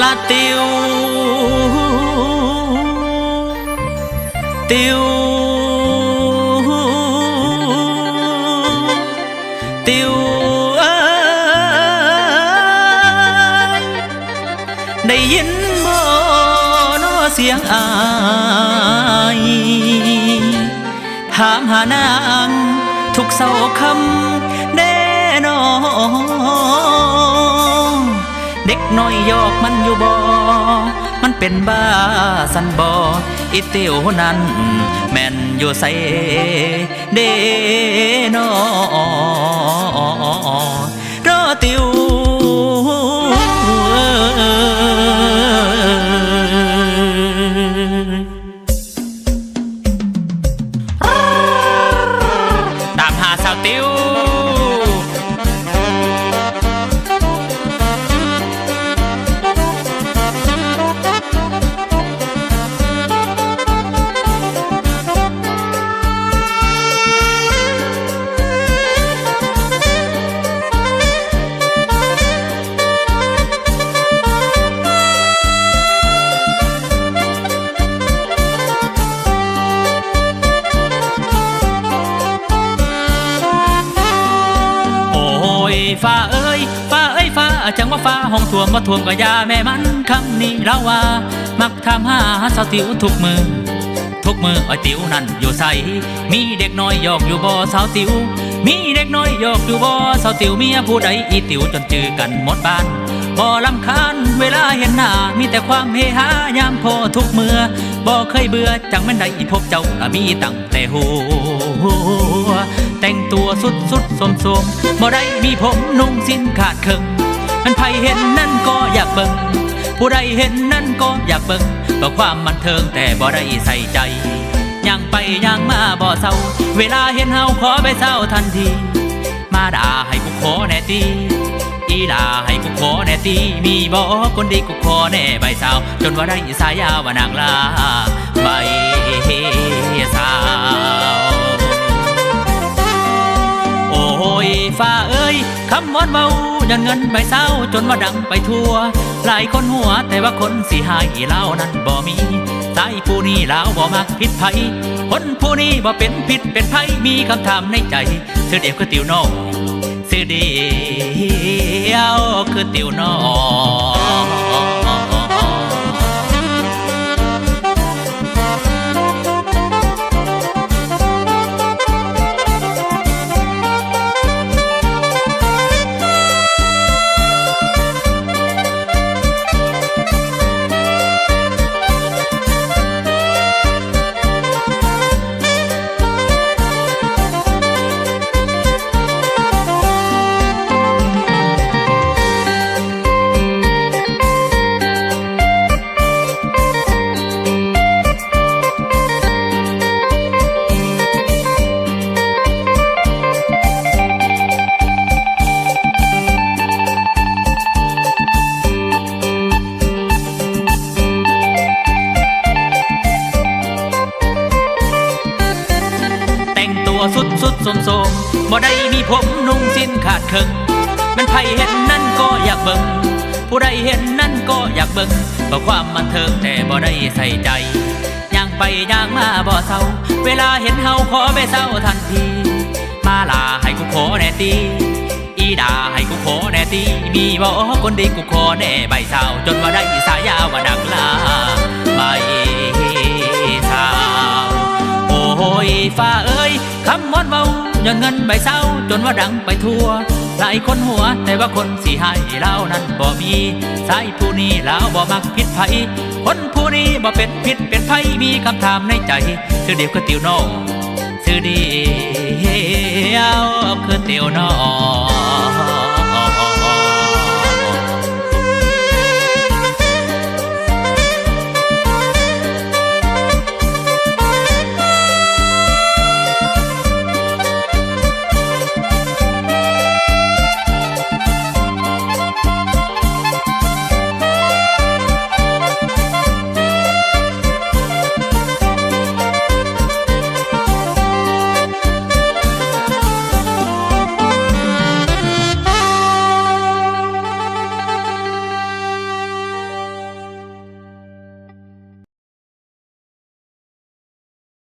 ละติวติวติวเอ้ยได้ยินบ่นอเเด็กน้อยยอกมันอยู่บ่ มันเป็นบ้าสันบ่อีเตียวนั้น แม่นอยู่ใส่เดนอรอติวตามหาสาวติว ฟ้าเอ้ยฟ้าเอ้ยฟ้าจังว่าฟ้าห้องท่วมว่าท่วมก็ยาแม่มันคำนี้เราว่า มักทำหาสาวติวทุกมือ ทุกมือไอติ๋วนั่นอยู่ใสมีเด็กน้อยหยอกอยู่บ่สาวติ๋วมีเด็กน้อยหยอกอยู่บ่สาวติ๋วเมียผู้ใดอีติ๋วจนจือกันหมดบ้านบ่ลำคาญเวลาเห็นหน้า มีแต่ความเฮฮายามพอทุกเมื่อบ่เคยเบื่อจังแม่นได้พบเจ้าน่มีตั้งแต่หัว แต่งตัวสุดสุดสมสมบ่ได้มีผมนุ่งสิ้นขาดเคิงมันไผเห็นนั่นก็อยากเบิ่งผู้ใดเห็นนั่นก็อยากเบิ่งก็ความมันเทิงแต่บ่ได้ใส่ใจย่างไปย่างมาบ่เศร้า เวลาเห็นเฮาขอไปเศร้าทันที มาด่าให้กูขอแน่ตีอีด่าให้กูขอแน่ตีมีบ่คนดีกูขอแน่ใบสาวจนว่าได้สายยาวว่านางลาใบ คำวอนเบายันเงินใบเศร้าจนว่าดังไปทั่ว หลายคนหัวแต่ว่าคนสีหายเล่านั้นบ่มีสายผู้นี้ลาวบ่มักผิดไผคนผู้นี้บ่เป็นผิดเป็นไผมีคำถามในใจเสื้อเดียวคือติวน้องเสื้อเดียวคือติวน้อง สมสมบ่ได้มีผมนุ่งสิ้นขาดเคิงมันไผเห็นนั่นก็อยากเบิ่งผู้ใดเห็นนั่นก็อยากเบิ่งก็ความมันเทิงแต่บ่ได้ใส่ใจย่างไปย่างมาบ่เศร้า เวลาเห็นเฮาขอไปเศร้าทันที มาลาให้กูขอแน่ตีอีดาให้กูขอแน่ตีมีบ่คนดีกูขอแน่ใบสาจนว่าได้สายยาว่านักลาใบสาโอ้ยฟ้าเอ้ยคำ ย้อนเงินใบเศร้าจนว่าดังไปทั่ว หลายคนหัวแต่ว่าคนสีให้เล่านั้นบ่มีสายผู้นี้แล้วบ่มักผิดไผคนผู้นี้บ่เป็นผิดเป็นภัยมีคำถามในใจชื่อเดียวคือติวน้องชื่อเดียวคือติวน้อง